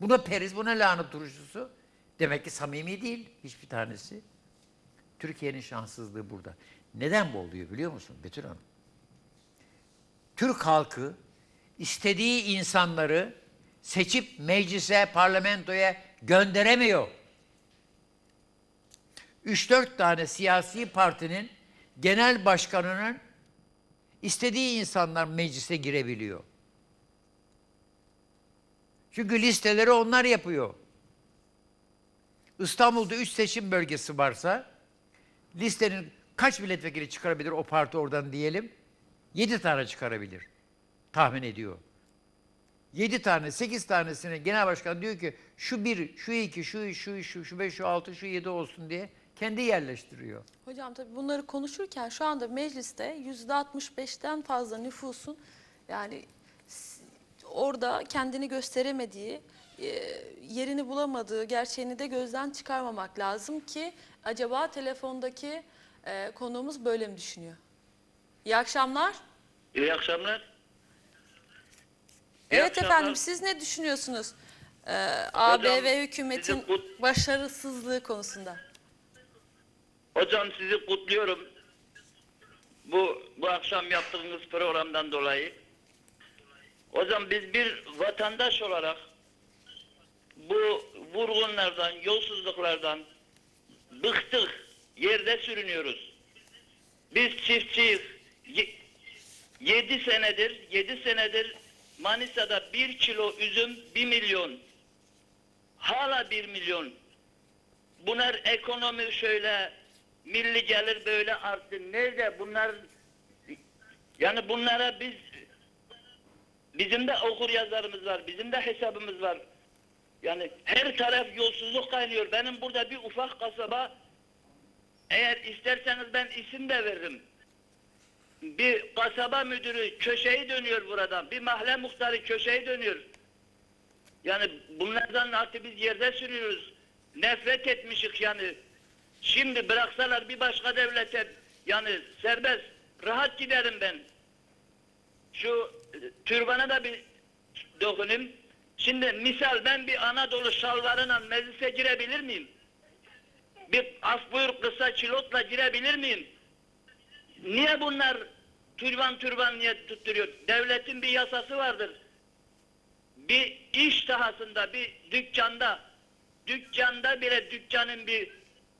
Buna periz, buna lahana turşusu. Demek ki samimi değil hiçbir tanesi. Türkiye'nin şanssızlığı burada. Neden bu oluyor biliyor musun Betül Hanım? Türk halkı istediği insanları seçip meclise, parlamentoya gönderemiyor. 3-4 tane siyasi partinin genel başkanının istediği insanlar meclise girebiliyor. Çünkü listeleri onlar yapıyor. İstanbul'da 3 seçim bölgesi varsa listenin kaç milletvekili çıkarabilir o parti oradan diyelim? 7 tane çıkarabilir. Tahmin ediyor. 7 tane, 8 tanesine genel başkan diyor ki şu bir, şu iki, şu şu şu şu beş, şu altı, şu yedi olsun diye kendi yerleştiriyor. Hocam tabii bunları konuşurken şu anda mecliste %65'ten fazla nüfusun yani orada kendini gösteremediği, e, yerini bulamadığı gerçeğini de gözden çıkarmamak lazım ki acaba telefondaki e, konuğumuz böyle mi düşünüyor? İyi akşamlar. İyi akşamlar. İyi evet akşamlar. efendim siz ne düşünüyorsunuz? Ee, AB ve hükümetin kut- başarısızlığı konusunda. Hocam sizi kutluyorum. Bu bu akşam yaptığınız programdan dolayı. Hocam biz bir vatandaş olarak bu vurgunlardan, yolsuzluklardan bıktık. Yerde sürünüyoruz. Biz çiftçiyiz. Ye- yedi senedir, yedi senedir Manisa'da bir kilo üzüm bir milyon. Hala bir milyon. Bunlar ekonomi şöyle milli gelir böyle arttı. Nerede bunlar yani bunlara biz bizim de okur yazarımız var. Bizim de hesabımız var. Yani her taraf yolsuzluk kaynıyor. Benim burada bir ufak kasaba eğer isterseniz ben isim de veririm. Bir kasaba müdürü köşeyi dönüyor buradan. Bir mahalle muhtarı köşeyi dönüyor. Yani bunlardan artık biz yerde sürüyoruz. Nefret etmişik yani. Şimdi bıraksalar bir başka devlete yani serbest rahat giderim ben. Şu e, türbana da bir dokunayım. Şimdi misal ben bir Anadolu şalvarıyla meclise girebilir miyim? Bir af buyur kısa çilotla girebilir miyim? Niye bunlar türban türban niye tutturuyor? Devletin bir yasası vardır bir iş sahasında, bir dükkanda, dükkanda bile dükkanın bir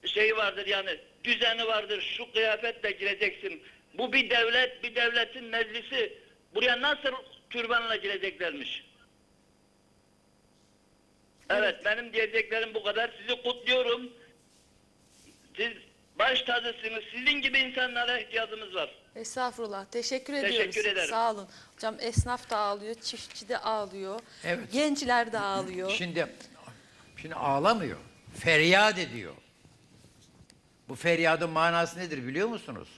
şeyi vardır yani düzeni vardır. Şu kıyafetle gireceksin. Bu bir devlet, bir devletin meclisi. Buraya nasıl türbanla gireceklermiş? Evet, benim diyeceklerim bu kadar. Sizi kutluyorum. Siz baş tacısınız. Sizin gibi insanlara ihtiyacımız var. Estağfurullah. Teşekkür Teşekkür ediyoruz. ederim. Sağ olun. Hocam esnaf da ağlıyor, çiftçi de ağlıyor. Evet. Gençler de ağlıyor. Şimdi şimdi ağlamıyor. Feryat ediyor. Bu feryadın manası nedir biliyor musunuz?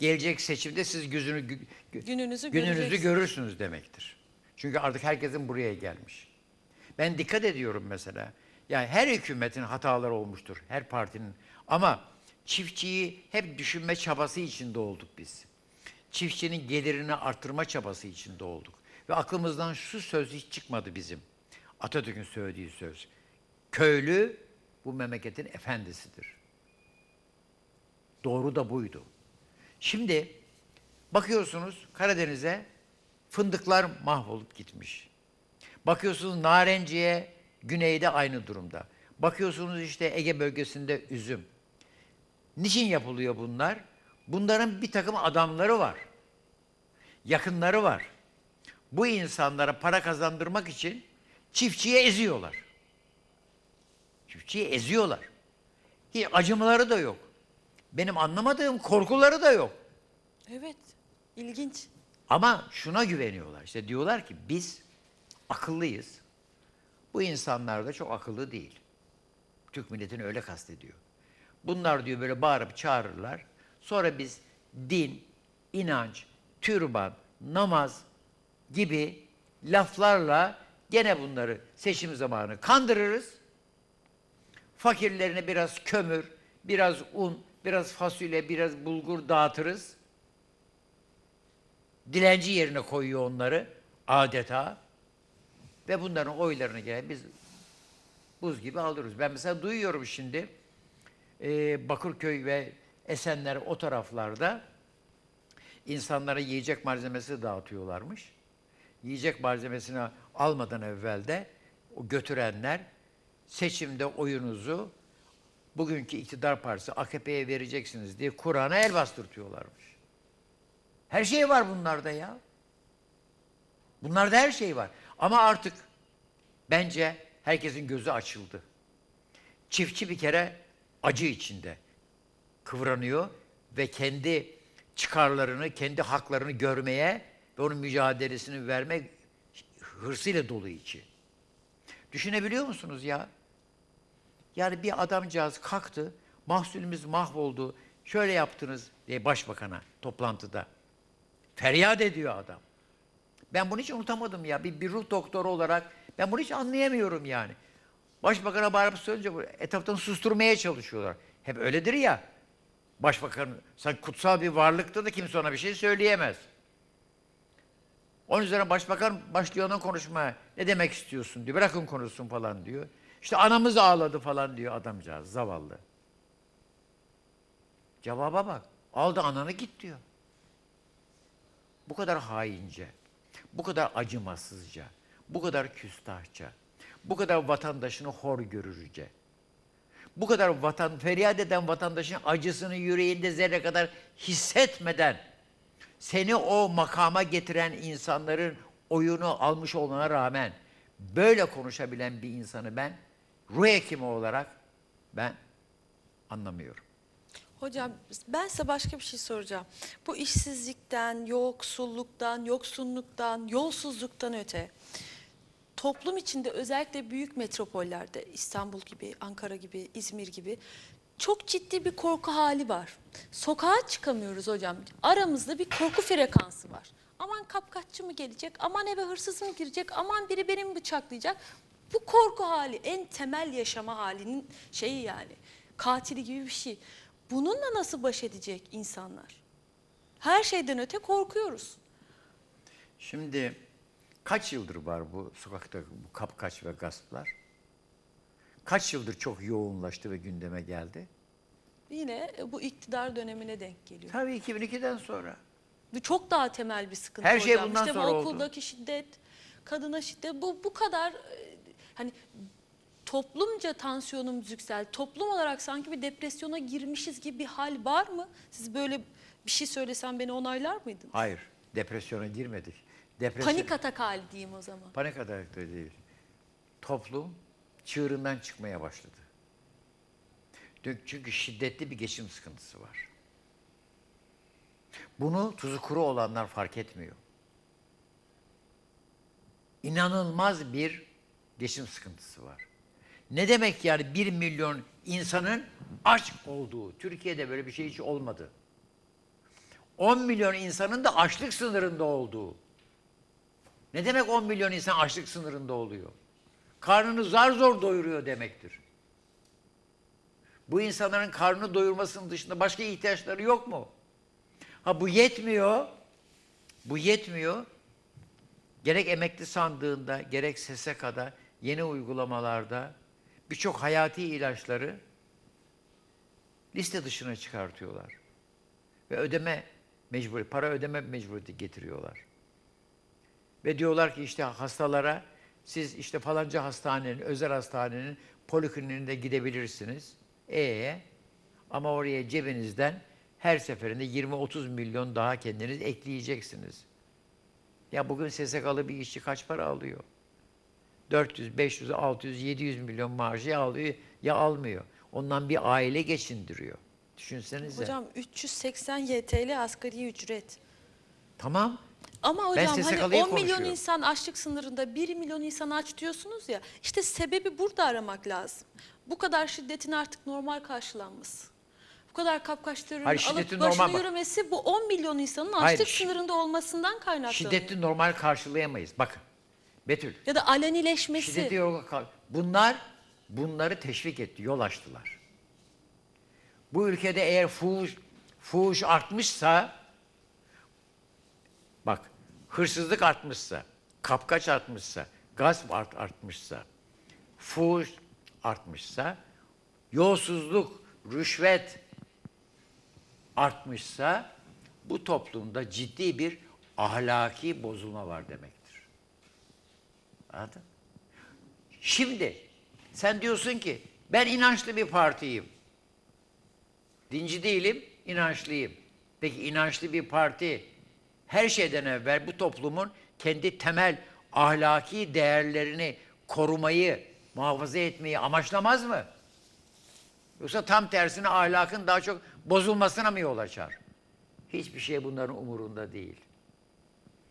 Gelecek seçimde siz gözünü gü- gü- Gününüzü gününüzü göreceksiniz. görürsünüz demektir. Çünkü artık herkesin buraya gelmiş. Ben dikkat ediyorum mesela. Yani her hükümetin hataları olmuştur, her partinin. Ama çiftçiyi hep düşünme çabası içinde olduk biz. Çiftçinin gelirini arttırma çabası içinde olduk. Ve aklımızdan şu söz hiç çıkmadı bizim. Atatürk'ün söylediği söz. Köylü bu memleketin efendisidir. Doğru da buydu. Şimdi bakıyorsunuz Karadeniz'e fındıklar mahvolup gitmiş. Bakıyorsunuz Narenciye güneyde aynı durumda. Bakıyorsunuz işte Ege bölgesinde üzüm. Niçin yapılıyor bunlar? Bunların bir takım adamları var. Yakınları var. Bu insanlara para kazandırmak için çiftçiye eziyorlar. Çiftçiyi eziyorlar. Hiç acımaları da yok. Benim anlamadığım korkuları da yok. Evet. İlginç. Ama şuna güveniyorlar. İşte diyorlar ki biz akıllıyız. Bu insanlar da çok akıllı değil. Türk milletini öyle kastediyor. Bunlar diyor böyle bağırıp çağırırlar. Sonra biz din, inanç, türban, namaz gibi laflarla gene bunları seçim zamanı kandırırız. Fakirlerine biraz kömür, biraz un, biraz fasulye, biraz bulgur dağıtırız. Dilenci yerine koyuyor onları adeta. Ve bunların oylarını gene biz Buz gibi alıyoruz. Ben mesela duyuyorum şimdi e, Bakırköy ve Esenler o taraflarda insanlara yiyecek malzemesi dağıtıyorlarmış. Yiyecek malzemesini almadan evvel de o götürenler seçimde oyunuzu bugünkü iktidar partisi AKP'ye vereceksiniz diye Kur'an'a el bastırtıyorlarmış. Her şey var bunlarda ya. Bunlarda her şey var. Ama artık bence herkesin gözü açıldı. Çiftçi bir kere acı içinde kıvranıyor ve kendi çıkarlarını, kendi haklarını görmeye ve onun mücadelesini vermek hırsıyla dolu içi. Düşünebiliyor musunuz ya? Yani bir adamcağız kalktı, mahsulümüz mahvoldu, şöyle yaptınız diye başbakana toplantıda. Feryat ediyor adam. Ben bunu hiç unutamadım ya. Bir, bir ruh doktoru olarak ben bunu hiç anlayamıyorum yani. Başbakan'a bağırıp söyleyince etraftan susturmaya çalışıyorlar. Hep öyledir ya. Başbakan sanki kutsal bir varlıkta da kimse ona bir şey söyleyemez. Onun üzerine başbakan başlıyor ona konuşmaya. Ne demek istiyorsun diyor. Bırakın konuşsun falan diyor. İşte anamız ağladı falan diyor adamcağız zavallı. Cevaba bak. Aldı ananı git diyor. Bu kadar haince, bu kadar acımasızca, bu kadar küstahça, bu kadar vatandaşını hor görürce, bu kadar vatan feryat eden vatandaşın acısını yüreğinde zerre kadar hissetmeden seni o makama getiren insanların oyunu almış olmana rağmen böyle konuşabilen bir insanı ben ruh hekimi olarak ben anlamıyorum. Hocam ben size başka bir şey soracağım. Bu işsizlikten, yoksulluktan, yoksunluktan, yolsuzluktan öte toplum içinde özellikle büyük metropollerde İstanbul gibi, Ankara gibi, İzmir gibi çok ciddi bir korku hali var. Sokağa çıkamıyoruz hocam. Aramızda bir korku frekansı var. Aman kapkaççı mı gelecek? Aman eve hırsız mı girecek? Aman biri beni mi bıçaklayacak? Bu korku hali en temel yaşama halinin şeyi yani. Katili gibi bir şey. Bununla nasıl baş edecek insanlar? Her şeyden öte korkuyoruz. Şimdi kaç yıldır var bu sokakta bu kapkaç ve gasplar? Kaç yıldır çok yoğunlaştı ve gündeme geldi? Yine e, bu iktidar dönemine denk geliyor. Tabii 2002'den sonra. Bu çok daha temel bir sıkıntı Her şey hocam. bundan işte bu sonra oldu. okuldaki şiddet, kadına şiddet bu bu kadar e, hani toplumca tansiyonumuz yüksel. Toplum olarak sanki bir depresyona girmişiz gibi bir hal var mı? Siz böyle bir şey söylesem beni onaylar mıydınız? Hayır, depresyona girmedik. Depresyon, Panik atak hali diyeyim o zaman. Panik atak da değil. Toplum çığırından çıkmaya başladı. Çünkü şiddetli bir geçim sıkıntısı var. Bunu tuzu kuru olanlar fark etmiyor. İnanılmaz bir geçim sıkıntısı var. Ne demek yani bir milyon insanın aç olduğu? Türkiye'de böyle bir şey hiç olmadı. 10 milyon insanın da açlık sınırında olduğu. Ne demek 10 milyon insan açlık sınırında oluyor? Karnını zar zor doyuruyor demektir. Bu insanların karnını doyurmasının dışında başka ihtiyaçları yok mu? Ha bu yetmiyor. Bu yetmiyor. Gerek emekli sandığında, gerek SSK'da, yeni uygulamalarda birçok hayati ilaçları liste dışına çıkartıyorlar. Ve ödeme mecburi, para ödeme mecburiyeti getiriyorlar. Ve diyorlar ki işte hastalara siz işte falanca hastanenin, özel hastanenin polikliniğine gidebilirsiniz. E ama oraya cebinizden her seferinde 20-30 milyon daha kendiniz ekleyeceksiniz. Ya bugün SSK'lı bir işçi kaç para alıyor? 400, 500, 600, 700 milyon maaşı ya alıyor ya almıyor. Ondan bir aile geçindiriyor. Düşünsenize. Hocam 380 YTL asgari ücret. Tamam. Ama Ben hocam hani SSK'lıyı 10 milyon insan açlık sınırında 1 milyon insan aç diyorsunuz ya. İşte sebebi burada aramak lazım. Bu kadar şiddetin artık normal karşılanması. Bu kadar kapkaçların Hayır, alıp başına normal yürümesi bu 10 milyon insanın Hayır, açlık şi- sınırında olmasından kaynaklanıyor. Şiddeti normal karşılayamayız. Bakın. Betül. Ya da alenileşmesi. Şiddeti kal- Bunlar bunları teşvik etti, yol açtılar. Bu ülkede eğer fuhuş, fuhuş artmışsa bak hırsızlık artmışsa, kapkaç artmışsa, gasp art, artmışsa, fuhuş artmışsa, yolsuzluk, rüşvet artmışsa bu toplumda ciddi bir ahlaki bozulma var demektir. Anladın? Şimdi sen diyorsun ki ben inançlı bir partiyim. Dinci değilim, inançlıyım. Peki inançlı bir parti her şeyden evvel bu toplumun kendi temel ahlaki değerlerini korumayı, muhafaza etmeyi amaçlamaz mı? Yoksa tam tersine ahlakın daha çok bozulmasına mı yol açar? Hiçbir şey bunların umurunda değil.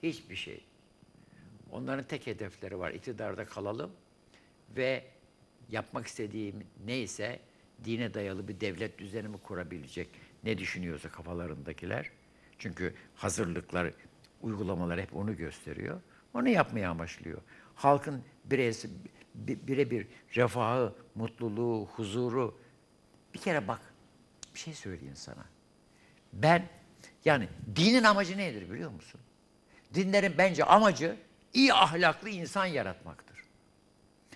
Hiçbir şey. Onların tek hedefleri var. İktidarda kalalım ve yapmak istediğim neyse dine dayalı bir devlet düzeni mi kurabilecek ne düşünüyorsa kafalarındakiler. Çünkü hazırlıklar, uygulamalar hep onu gösteriyor. Onu yapmaya amaçlıyor. Halkın bireysi, bi- birebir refahı, mutluluğu, huzuru. Bir kere bak, bir şey söyleyeyim sana. Ben, yani dinin amacı nedir biliyor musun? Dinlerin bence amacı iyi ahlaklı insan yaratmaktır.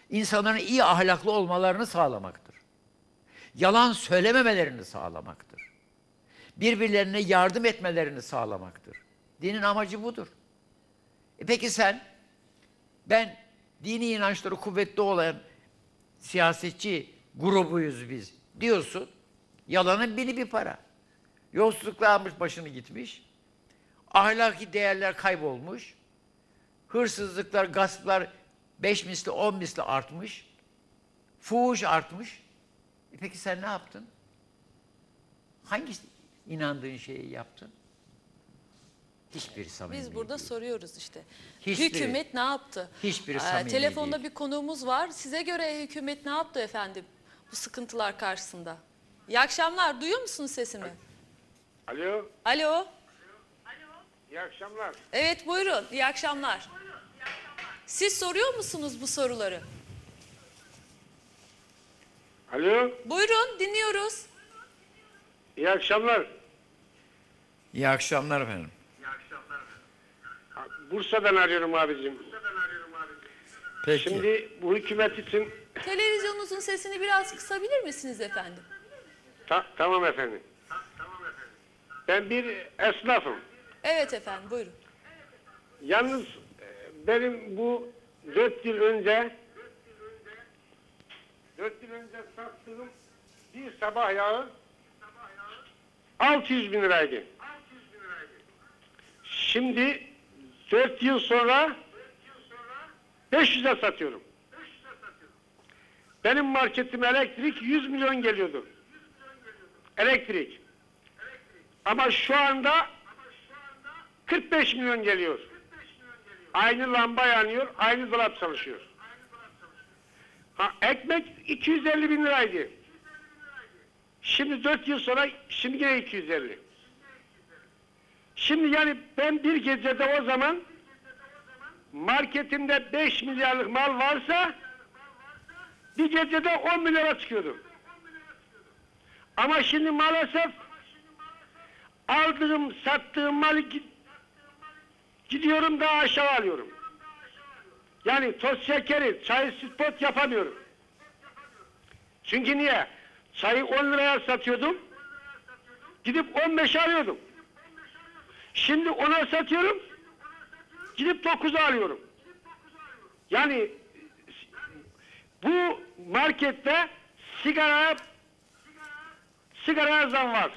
İnsanların iyi ahlaklı olmalarını sağlamaktır. Yalan söylememelerini sağlamaktır. Birbirlerine yardım etmelerini sağlamaktır. Dinin amacı budur. E peki sen, ben dini inançları kuvvetli olan siyasetçi grubuyuz biz diyorsun. Yalanın bini bir para. Yolsuzlukla almış başını gitmiş. Ahlaki değerler kaybolmuş. Hırsızlıklar, gasplar beş misli, on misli artmış. Fuhuş artmış. E peki sen ne yaptın? Hangi inandığın şeyi yaptın? Hiçbir samimi Biz burada değil. soruyoruz işte. Hiçbiri- hükümet ne yaptı? hiçbiri Ee, samimi Telefonda değil. bir konuğumuz var. Size göre hükümet ne yaptı efendim bu sıkıntılar karşısında? İyi akşamlar. Duyuyor musunuz sesimi? Alo, Alo. İyi akşamlar. Evet buyurun. İyi akşamlar. Siz soruyor musunuz bu soruları? Alo, Buyurun dinliyoruz. iyi akşamlar. İyi akşamlar efendim. Bursa'dan arıyorum abicim. Peki. Şimdi bu hükümet için... Televizyonunuzun sesini biraz kısabilir misiniz efendim? Ta- tamam efendim. Ben bir esnafım. Evet efendim buyurun. Yalnız e, benim bu dört yıl önce dört yıl önce sattığım bir sabah yağı 600 bin liraydı. Şimdi dört yıl sonra 500'e satıyorum. Benim marketim elektrik 100 milyon geliyordu. Elektrik. Ama şu anda 45 milyon geliyor. Aynı lamba yanıyor, aynı dolap çalışıyor. Ha, ekmek 250 bin liraydı. Şimdi 4 yıl sonra şimdi yine 250. Şimdi yani ben bir gecede o zaman marketimde 5 milyarlık mal varsa bir gecede 10 milyara çıkıyordum. Ama şimdi maalesef aldığım, sattığım malı gi- gidiyorum daha aşağı alıyorum. Yani toz şekeri, çay spot yapamıyorum. Çünkü niye? Çayı 10 liraya satıyordum. Gidip 15 alıyordum. Şimdi 10'a satıyorum. Gidip 9'a alıyorum. Yani bu markette sigara sigaraya zam var.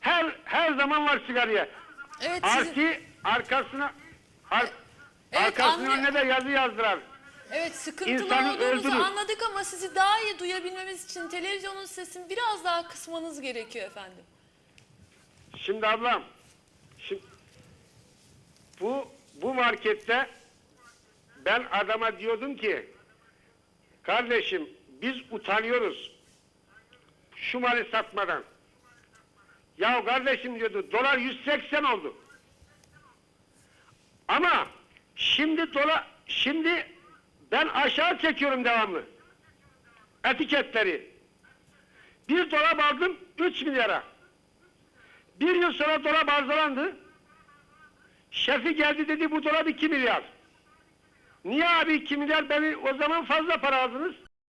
Her her zaman var sigaraya. Evet sizin, Artı arkasına ar, Evet, arkasının anlıyor- önüne de yazı yazdırar. evet sıkıntılı insanı olduğunuzu öldürür. anladık ama sizi daha iyi duyabilmemiz için televizyonun sesini biraz daha kısmanız gerekiyor efendim. Şimdi ablam, şimdi bu bu markette ben adama diyordum ki kardeşim biz utanıyoruz şu malı satmadan. Ya kardeşim diyordu dolar 180 oldu. Ama şimdi dolar şimdi ben aşağı çekiyorum devamlı. Etiketleri. Bir dolap aldım 3 milyara. Bir yıl sonra dolap arızalandı. Şefi geldi dedi bu dolap 2 milyar. Niye abi 2 milyar beni o zaman fazla para aldınız?